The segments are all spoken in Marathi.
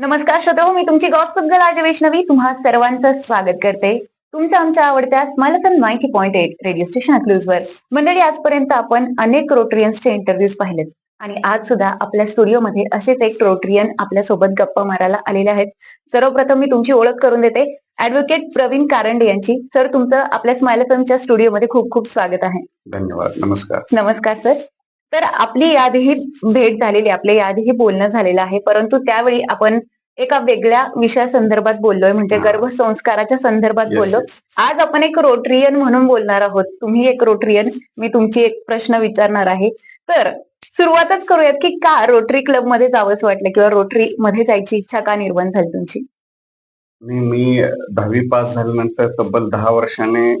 नमस्कार श्रोतो मी तुमची गॉसिप गर्ल आज वैष्णवी. तुम्हा सर्वांचं स्वागत करते. तुमच्या आमच्या आवडत्या smile F ninety point eight radio station वर मंडळी आजपर्यंत आपण अनेक रोटरियन्सचे इंटरव्ह्यूज पाहिलेत. आणि आज सुद्धा आपल्या स्टुडिओमध्ये असेच एक रोटरियन आपल्यासोबत गप्पा मारायला आलेले आहेत. सर्वप्रथम मी तुमची ओळख करून देते. ऍडव्होकेट प्रवीण कारंडे यांची. सर तुमचं आपल्या स्माइल स्टुडिओमध्ये खूप खूप स्वागत आहे. धन्यवाद. नमस्कार. नमस्कार सर. तर आपली याआधीही भेट झालेली आपल्या याआधीही बोलणं झालेलं आहे. परंतु त्यावेळी आपण एका वेगळ्या विषयासंदर्भात बोललोय म्हणजे. गर्भसंस्काराच्या संदर्भात बोललो. आज आपण एक रोटरियन म्हणून बोलणार आहोत. तुम्ही एक रोटरियन मी तुमची एक प्रश्न विचारणार आहे. तर सुरुवातच करूयात की का रोटरी क्लबमध्ये जावंच वाटलं किंवा रोटरी मध्ये जायची इच्छा का निर्माण झाली तुमची? मी मी दहावी पास झाल्यानंतर तब्बल दहा वर्षाने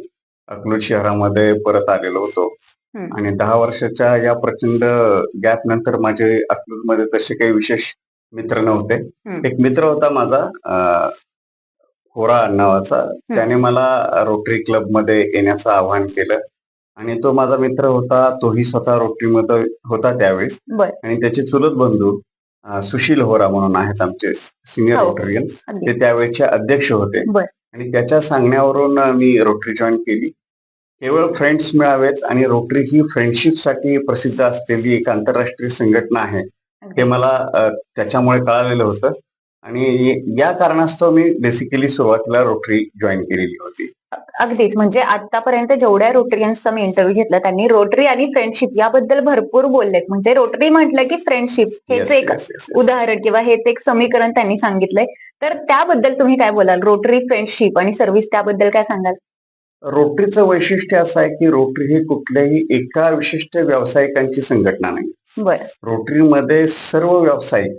अकलूज शहरामध्ये परत आलेलो होतो. आणि दहा वर्षाच्या या प्रचंड गॅप नंतर माझे अकलूजमध्ये तसे काही विशेष मित्र नव्हते. एक मित्र होता माझा होरा नावाचा. त्याने मला रोटरी क्लबमध्ये येण्याचं आवाहन केलं. आणि तो माझा मित्र होता तोही स्वतः रोटरी मध्ये होता त्यावेळेस. आणि त्याचे चुलत बंधू सुशील होरा म्हणून आहेत आमचे सिनियर हो. रोटरियन अगदी. ते त्यावेळेचे अध्यक्ष होते. आणि त्याच्या सांगण्यावरून मी रोटरी जॉईन केली. केवळ फ्रेंड्स मिळावेत आणि रोटरी ही फ्रेंडशिपसाठी प्रसिद्ध असलेली एक आंतरराष्ट्रीय संघटना आहे. हे मला त्याच्यामुळे कळालेलं होतं. आणि या कारणास्तव मी बेसिकली सुरुवातीला रोटरी जॉईन केलेली होती. अगदीच. म्हणजे आतापर्यंत जेवढ्या रोटरियन्सचा मी इंटरव्ह्यू घेतला त्यांनी रोटरी आणि फ्रेंडशिप याबद्दल भरपूर बोललेत. म्हणजे रोटरी म्हटलं की फ्रेंडशिप हेच एक. उदाहरण किंवा हेच एक समीकरण त्यांनी सांगितलंय. तर त्याबद्दल तुम्ही काय बोलाल? रोटरी फ्रेंडशिप आणि सर्व्हिस त्याबद्दल काय सांगाल? रोटरीचं वैशिष्ट्य असं आहे की रोटरी ही कुठल्याही एका विशिष्ट व्यावसायिकांची संघटना नाही रोटरीमध्ये सर्व व्यावसायिक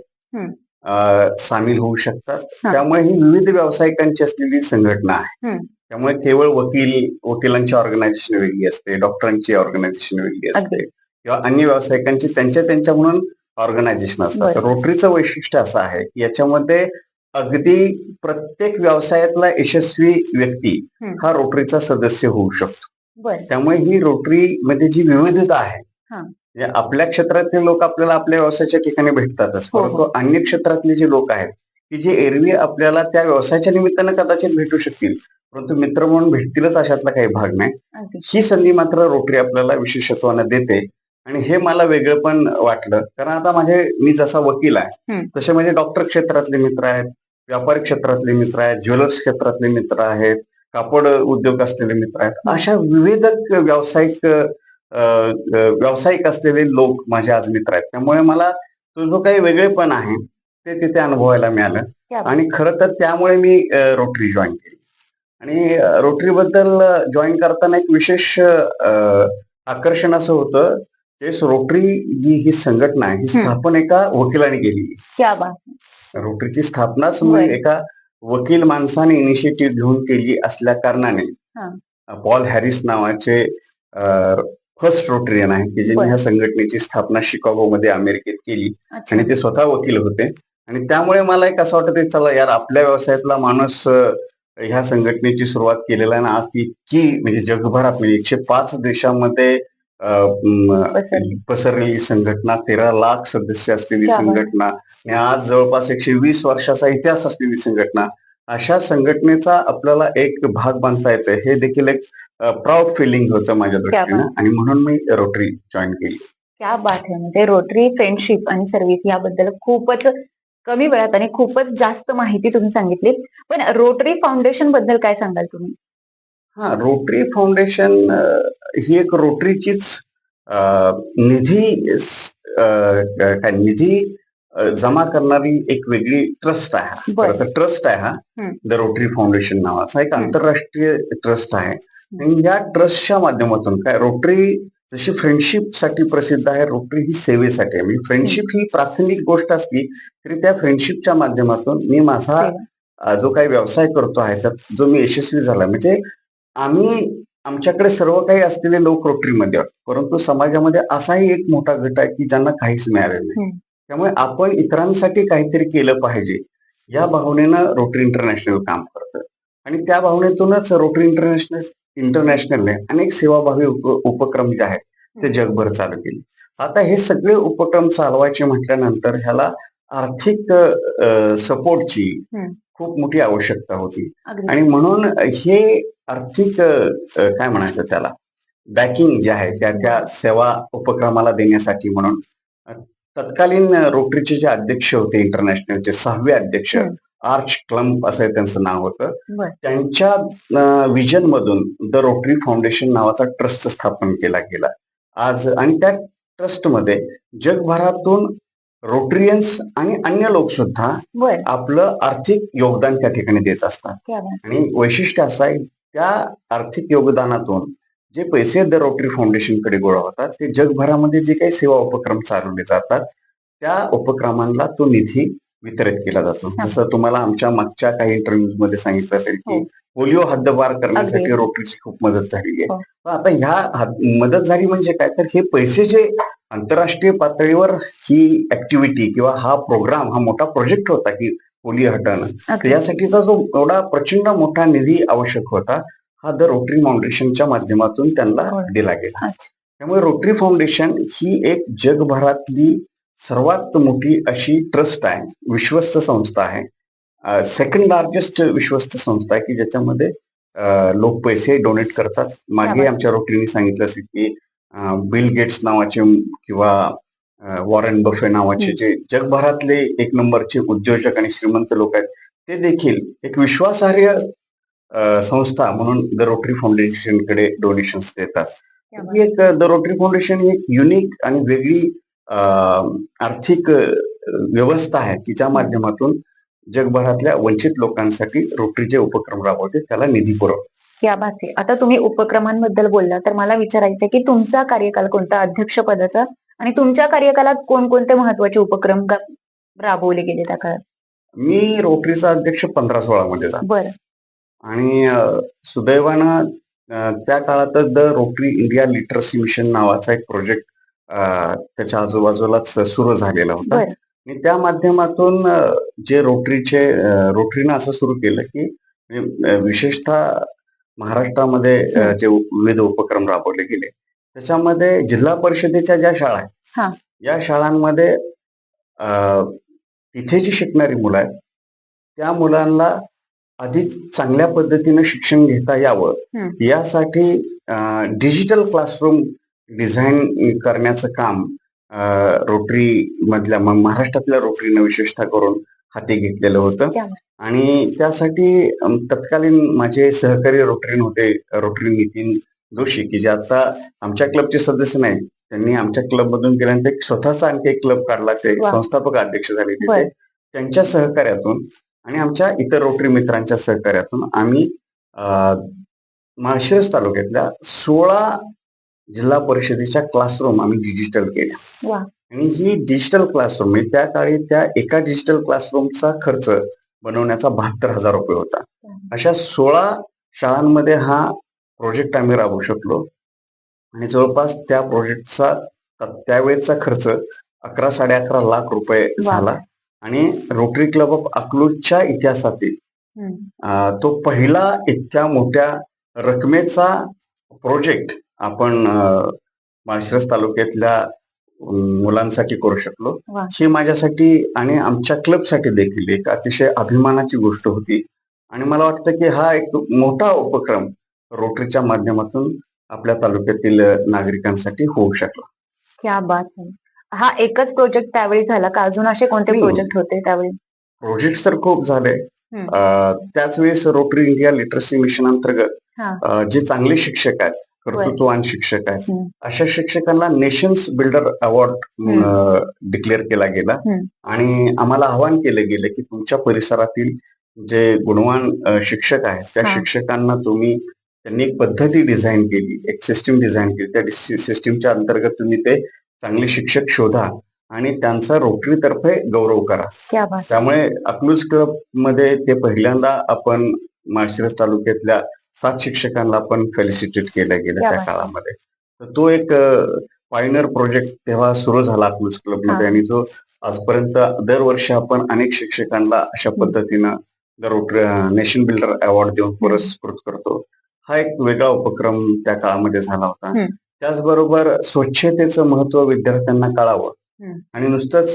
सामील होऊ शकतात. त्यामुळे ही विविध व्यावसायिकांची असलेली संघटना आहे. त्यामुळे केवळ वकील वकिलांची ऑर्गनायझेशन वेगळी असते डॉक्टरांची ऑर्गनायझेशन वेगळी असते. किंवा अन्य व्यावसायिकांची त्यांच्या त्यांच्या म्हणून ऑर्गनायझेशन असतात. रोटरीचं वैशिष्ट्य असं आहे की याच्यामध्ये अगदी प्रत्येक व्यवसायातला यशस्वी व्यक्ती. हा रोटरीचा सदस्य होऊ शकतो त्यामुळे ही रोटरी मध्ये जी विविधता आहे. म्हणजे आपल्या क्षेत्रातले लोक आपल्याला आपल्या व्यवसायाच्या ठिकाणी भेटतातच हो, हो. परंतु अन्य क्षेत्रातले जे लोक आहेत की जे एरवी आपल्याला त्या व्यवसायाच्या निमित्तानं कदाचित भेटू शकतील परंतु मित्र म्हणून भेटतीलच अशातला काही भाग नाही ही संधी मात्र रोटरी आपल्याला विशेषत्वानं देते आणि हे मला वेगळं पण वाटलं कारण आता माझे मी जसा वकील आहे. तसे माझे डॉक्टर क्षेत्रातले मित्र आहेत व्यापारी क्षेत्रातले मित्र आहेत ज्वेलर्स क्षेत्रातले मित्र आहेत कापड उद्योग असलेले मित्र आहेत. अशा विविध व्यावसायिक व्यावसायिक असलेले लोक माझे आज मित्र आहेत त्यामुळे मला तो जो काही वेगळेपण आहे ते तिथे अनुभवायला मिळालं. आणि खरं तर त्यामुळे मी रोटरी जॉईन केली आणि रोटरी बद्दल जॉईन करताना एक विशेष आकर्षण असं होतं की रोटरी जी ही संघटना आहे ही स्थापन एका वकिलाने केली क्या बात रोटरीची स्थापनाच मग बरं. एका वकील माणसाने इनिशिएटिव्ह घेऊन केली असल्या कारणाने हा. पॉल हॅरिस नावाचे फर्स्ट रोटरियन आहे की ज्यांनी. ह्या संघटनेची स्थापना शिकागो मध्ये अमेरिकेत केली आणि ते स्वतः वकील होते आणि त्यामुळे मला एक असं वाटतं चला यार आपल्या व्यवसायातला माणूस ह्या संघटनेची सुरुवात केलेला आहे ना आज ती इतकी म्हणजे जगभरात म्हणजे एकशे पाच देशामध्ये. पसरलेली संघटना तेरा लाख सदस्य असलेली. संघटना आणि आज जवळपास एकशे वीस वर्षाचा इतिहास असलेली संघटना. अशा संघटनेचा आपल्याला एक भाग बांधता येतं हे देखील एक प्राऊड फिलिंग होतं माझ्या दृष्टीनं. आणि म्हणून मी रोटरी जॉईन केली. क्या बात आहे. म्हणजे रोटरी फ्रेंडशिप आणि सर्व्हिस याबद्दल खूपच कमी वेळात आणि खूपच जास्त माहिती तुम्ही सांगितली पण रोटरी फाउंडेशनबद्दल काय सांगाल तुम्ही? हा रोटरी फाउंडेशन ही एक रोटरीचीच निधी काय निधी जमा करणारी एक वेगळी ट्रस्ट आहे. हा. तर ट्रस्ट आहे हा. द रोटरी फाउंडेशन नावाचा. एक. आंतरराष्ट्रीय ट्रस्ट आहे. आणि या ट्रस्टच्या माध्यमातून काय रोटरी जशी फ्रेंडशिपसाठी प्रसिद्ध आहे रोटरी ही सेवेसाठी आहे. म्हणजे फ्रेंडशिप ही. प्राथमिक गोष्ट असली तरी त्या फ्रेंडशिपच्या माध्यमातून मी माझा जो काही व्यवसाय करतो आहे त्यात जो मी यशस्वी झाला म्हणजे आम्ही आमच्याकडे सर्व काही असलेले लोक रोटरीमध्ये आहोत. परंतु समाजामध्ये असाही एक मोठा गट आहे की ज्यांना काहीच मिळालेलं नाही. त्यामुळे आपण इतरांसाठी काहीतरी केलं पाहिजे. या भावनेनं रोटरी इंटरनॅशनल काम करतं. आणि त्या भावनेतूनच रोटरी इंटरनॅशनल इंटरनॅशनलने अनेक सेवाभावी उप- उपक्रम जे आहेत ते जगभर चालू केले. आता हे सगळे उपक्रम चालवायचे म्हटल्यानंतर ह्याला आर्थिक सपोर्टची. खूप मोठी आवश्यकता होती आणि म्हणून हे आर्थिक काय म्हणायचं त्याला बॅकिंग जे आहे त्या त्या सेवा उपक्रमाला देण्यासाठी म्हणून तत्कालीन रोटरीचे जे अध्यक्ष होते इंटरनॅशनलचे सहावे अध्यक्ष. आर्च क्लम्प असं त्यांचं नाव होतं. त्यांच्या विजन मधून द रोटरी फाउंडेशन नावाचा ट्रस्ट स्थापन केला गेला आज आणि त्या ट्रस्टमध्ये जगभरातून रोटरियन्स आणि अन्य लोक सुद्धा आपलं आर्थिक योगदान त्या ठिकाणी देत असतात. आणि वैशिष्ट्य असं आहे त्या आर्थिक योगदानातून जे पैसे द रोटरी फाउंडेशनकडे गोळा होतात ते जगभरामध्ये जे काही सेवा उपक्रम चालवले जातात त्या उपक्रमांना तो निधी वितरित केला जातो हा. जसं तुम्हाला आमच्या मागच्या काही इंटरव्ह्यूजमध्ये सांगितलं असेल की हो. पोलिओ हद्दपार करण्यासाठी. रोटरीची खूप मदत झालेली हो. आहे पण आता ह्या मदत झाली म्हणजे काय तर हे पैसे जे आंतरराष्ट्रीय पातळीवर ही ऍक्टिव्हिटी किंवा हा प्रोग्राम हा मोठा प्रोजेक्ट होता की पोलिओ हटवणं. यासाठीचा जो एवढा प्रचंड मोठा निधी आवश्यक होता हा द रोटरी फाउंडेशनच्या माध्यमातून त्यांना हो. दिला गेला. त्यामुळे रोटरी फाउंडेशन ही एक जगभरातली सर्वात मोठी अशी ट्रस्ट आहे विश्वस्त संस्था आहे सेकंड लार्जेस्ट विश्वस्त संस्था आहे की ज्याच्यामध्ये लोक पैसे डोनेट करतात मागे. आमच्या रोटरीने सांगितलं असेल की बिल गेट्स नावाचे किंवा वॉरेन बफे नावाचे. जे जगभरातले एक नंबरचे उद्योजक आणि श्रीमंत लोक आहेत ते देखील एक विश्वासार्ह संस्था म्हणून द रोटरी फाउंडेशनकडे डोनेशन्स देतात. ही एक द रोटरी फाउंडेशन ही एक युनिक आणि वेगळी आर्थिक व्यवस्था आहे तिच्या माध्यमातून जगभरातल्या वंचित लोकांसाठी रोटरीचे उपक्रम राबवते त्याला निधी पुरवते. क्या बात आता तुम्ही उपक्रमांबद्दल बोलला तर मला विचारायचं की तुमचा कार्यकाल कोणता? अध्यक्ष पदाचा? आणि तुमच्या कार्यकालात कोणकोणते महत्त्वाचे उपक्रम राबवले गेले त्या काळात? मी रोटरीचा अध्यक्ष पंधरा सोळा मध्ये बरं. आणि सुदैवानं त्या काळातच the rotary India literacy mission नावाचा एक प्रोजेक्ट त्याच्या आजूबाजूलाच सुरू झालेला होता आणि त्या माध्यमातून जे रोटरीचे रोटरीनं असं सुरू केलं की विशेषतः महाराष्ट्रामध्ये. जे विविध उपक्रम राबवले गेले त्याच्यामध्ये जिल्हा परिषदेच्या ज्या शाळा हा. आहेत या शाळांमध्ये तिथे जी शिकणारी मुलं आहेत त्या मुलांना अधिक चांगल्या पद्धतीनं शिक्षण घेता यावं. यासाठी डिजिटल क्लासरूम डिझाईन करण्याचं काम रोटरी मधल्या महाराष्ट्रातल्या रोटरीनं विशेषतः करून हाती घेतलेलं होतं आणि त्यासाठी तत्कालीन माझे सहकारी रोटरीन होते रोटरी नितीन जोशी की जे आता आमच्या क्लबचे सदस्य नाहीत त्यांनी आमच्या क्लब मधून गेल्यानंतर स्वतःचा आणखी एक क्लब काढला ते. संस्थापक अध्यक्ष झाले तिथे. त्यांच्या सहकार्यातून आणि आमच्या इतर रोटरी मित्रांच्या सहकार्यातून आम्ही माळशिरस तालुक्यातल्या सोळा जिल्हा परिषदेच्या क्लासरूम आम्ही डिजिटल केल्या. आणि ही डिजिटल क्लासरूम म्हणजे त्या काळी त्या एका डिजिटल क्लासरूमचा खर्च बनवण्याचा बहात्तर हजार रुपये होता. अशा सोळा शाळांमध्ये हा प्रोजेक्ट आम्ही राबवू शकलो. आणि जवळपास त्या प्रोजेक्टचा त्यावेळेचा खर्च अकरा साडे अकरा लाख रुपये. झाला. आणि रोटरी क्लब ऑफ अकलूजच्या इतिहासातील तो पहिला इतक्या मोठ्या रकमेचा प्रोजेक्ट आपण माळशिरस तालुक्यातल्या मुलांसाठी करू शकलो. ही माझ्यासाठी आणि आमच्या क्लबसाठी देखील एक अतिशय अभिमानाची गोष्ट होती. आणि मला वाटतं की हा एक मोठा उपक्रम रोटरीच्या माध्यमातून आपल्या तालुक्यातील नागरिकांसाठी होऊ शकला. क्या बात हा. एकच प्रोजेक्ट त्यावेळी झाला का? अजून असे कोणते. प्रोजेक्ट होते त्यावेळी? प्रोजेक्ट तर खूप झाले. त्याच वेळेस रोटरी इंडिया लिटरसी मिशन अंतर्गत जे चांगले शिक्षक आहेत कर्तृत्ववान शिक्षक आहेत. हम्म. अशा शिक्षकांना नेशन्स बिल्डर अवॉर्ड डिक्लेअर केला गेला. आणि आम्हाला आवाहन केलं गेलं की तुमच्या परिसरातील जे गुणवान शिक्षक आहेत त्या. शिक्षकांना तुम्ही त्यांनी एक पद्धती डिझाईन केली एक सिस्टीम डिझाईन केली. त्या सिस्टीमच्या अंतर्गत तुम्ही ते चांगले शिक्षक शोधा आणि त्यांचा रोटरी तर्फे गौरव करा. त्यामुळे अकलूज क्लबमध्ये ते पहिल्यांदा आपण माळशिरस तालुक्यातल्या सात शिक्षकांना आपण फेलिसिटेट केलं गेलं त्या. काळामध्ये तर तो एक पायनर प्रोजेक्ट तेव्हा सुरू झाला अकलूज क्लबमध्ये हा. आणि जो आजपर्यंत दरवर्षी आपण अनेक शिक्षकांना अशा. पद्धतीनं रोटरी नेशन बिल्डर अवॉर्ड देऊन पुरस्कृत करतो हा एक वेगळा उपक्रम त्या काळामध्ये झाला होता. त्याचबरोबर स्वच्छतेचं महत्त्व विद्यार्थ्यांना कळावं. आणि नुसतंच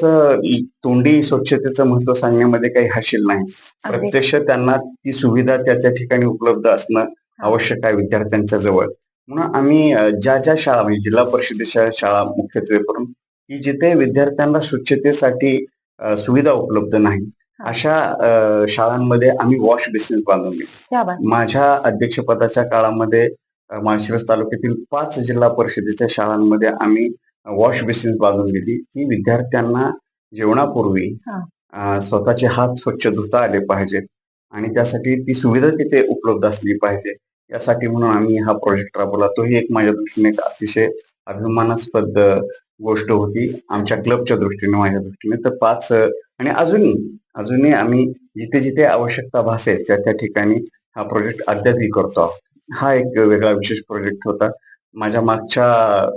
तोंडी स्वच्छतेचं महत्त्व सांगण्यामध्ये काही हाशील नाही. प्रत्यक्ष त्यांना ती सुविधा त्या त्या ठिकाणी उपलब्ध असणं आवश्यक आहे विद्यार्थ्यांच्या जवळ. म्हणून आम्ही ज्या ज्या शाळा म्हणजे जिल्हा परिषदेच्या शाळा मुख्यत्वे करून की जिथे विद्यार्थ्यांना स्वच्छतेसाठी सुविधा उपलब्ध नाही. अशा शाळांमध्ये आम्ही वॉश बेसिस बांधून माझ्या अध्यक्षपदाच्या काळामध्ये माळशिरस तालुक्यातील पाच जिल्हा परिषदेच्या शाळांमध्ये आम्ही वॉश बेसिस बांधून दिली की विद्यार्थ्यांना जेवणापूर्वी हा. स्वतःचे हात स्वच्छ धुता आले पाहिजेत आणि त्यासाठी ती सुविधा तिथे उपलब्ध असली पाहिजे. यासाठी म्हणून आम्ही हा प्रोजेक्ट राबवला. तोही एक माझ्या दृष्टीने एक अतिशय अभिमानास्पद गोष्ट होती. आमच्या क्लबच्या दृष्टीने माझ्या दृष्टीने. तर पाच आणि अजूनही अजूनही आम्ही जिथे जिथे आवश्यकता भासेल त्या त्या ठिकाणी हा प्रोजेक्ट अद्यापही करतो आहोत. हा एक वेगळा विशेष प्रोजेक्ट होता. माझ्या मागच्या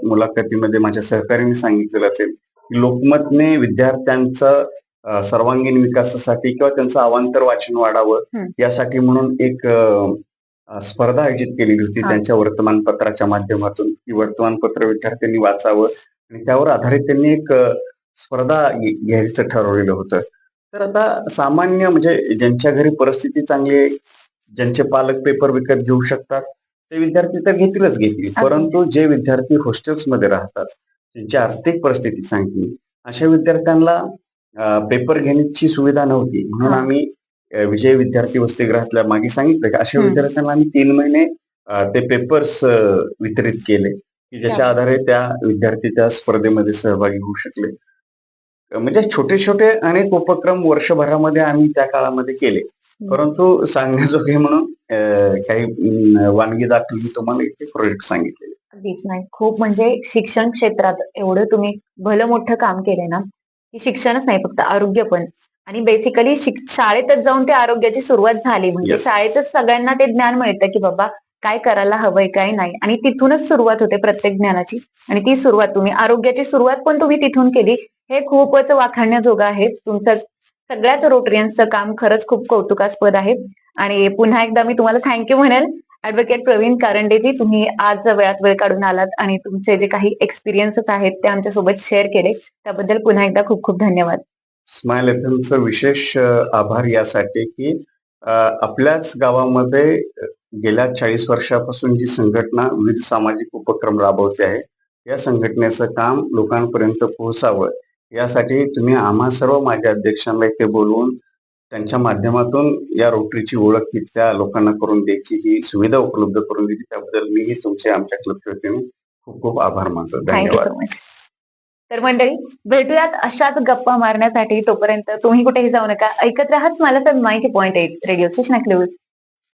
मुलाखतीमध्ये माझ्या सहकार्याने सांगितलेलं असेल की लोकमतने विद्यार्थ्यांचं सर्वांगीण विकासासाठी किंवा त्यांचं अवांतर वाचन वाढावं. यासाठी म्हणून एक स्पर्धा आयोजित केलेली होती. त्यांच्या वर्तमानपत्राच्या माध्यमातून ती वर्तमानपत्र विद्यार्थ्यांनी वाचावं आणि त्यावर आधारित त्यांनी एक स्पर्धा घ्यायचं ठरवलेलं होतं तर आता सामान्य म्हणजे ज्यांच्या घरी परिस्थिती चांगली आहे ज्यांचे पालक पेपर विकत घेऊ शकतात ते विद्यार्थी तर घेतीलच घेतील. परंतु जे विद्यार्थी हॉस्टेल्समध्ये राहतात ज्यांची आर्थिक परिस्थिती चांगली अशा विद्यार्थ्यांना पेपर घेण्याची सुविधा नव्हती. म्हणून. आम्ही विजय विद्यार्थी वसतिगृहातल्या मागे सांगितलं की अशा. विद्यार्थ्यांना आम्ही तीन महिने ते पेपर्स वितरित केले. की ज्याच्या आधारे त्या विद्यार्थी त्या स्पर्धेमध्ये सहभागी होऊ शकले. म्हणजे छोटे छोटे अनेक उपक्रम वर्षभरामध्ये आम्ही त्या काळामध्ये केले. परंतु सांगण्याजोगे म्हणून काही वानगी दाखल मी तुम्हाला इथे प्रोजेक्ट सांगितले अगदीच नाही. खूप म्हणजे शिक्षण क्षेत्रात एवढं तुम्ही भलं मोठं काम केलंय ना की शिक्षणच नाही फक्त आरोग्य पण. आणि बेसिकली शाळेतच जाऊन ते आरोग्याची सुरुवात झाली. म्हणजे. शाळेतच सगळ्यांना ते ज्ञान मिळतं की बाबा काय करायला हवंय काय नाही. आणि तिथूनच सुरुवात होते प्रत्येक ज्ञानाची. आणि ती सुरुवात तुम्ही आरोग्याची सुरुवात पण तुम्ही तिथून केली. हे खूपच वाखाणण्याजोगं आहे. तुमचं सगळ्याच रोटरियन्सचं काम खरंच खूप कौतुकास्पद आहे. आणि पुन्हा एकदा मी तुम्हाला थँक्यू म्हणेल. ऍडव्होकेट प्रवीण कारंडेजी तुम्ही आज वेळात वेळ काढून आलात आणि तुमचे जे काही एक्सपिरियन्सेस आहेत ते आमच्यासोबत शेअर केले. त्याबद्दल पुन्हा एकदा खूप खूप धन्यवाद. स्माइल एफएमचं विशेष आभार यासाठी की आपल्याच गावामध्ये गेल्या चाळीस वर्षापासून जी संघटना विविध सामाजिक उपक्रम राबवते आहे या संघटनेचं काम लोकांपर्यंत पोहोचावं यासाठी तुम्ही आम्हा सर्व माझ्या अध्यक्षांना इथे बोलवून त्यांच्या माध्यमातून या रोटरीची ओळख तिथल्या लोकांना करून द्यायची ही सुविधा उपलब्ध करून दिली. त्याबद्दल मीही तुमचे आमच्या क्लबच्या वतीने खूप खूप आभार मानतो. धन्यवाद. तर मंडळी भेटूयात अशाच गप्पा मारण्यासाठी तोपर्यंत तुम्ही कुठेही जाऊ नका. ऐकत राहा मला तर माहिती point eight radio station close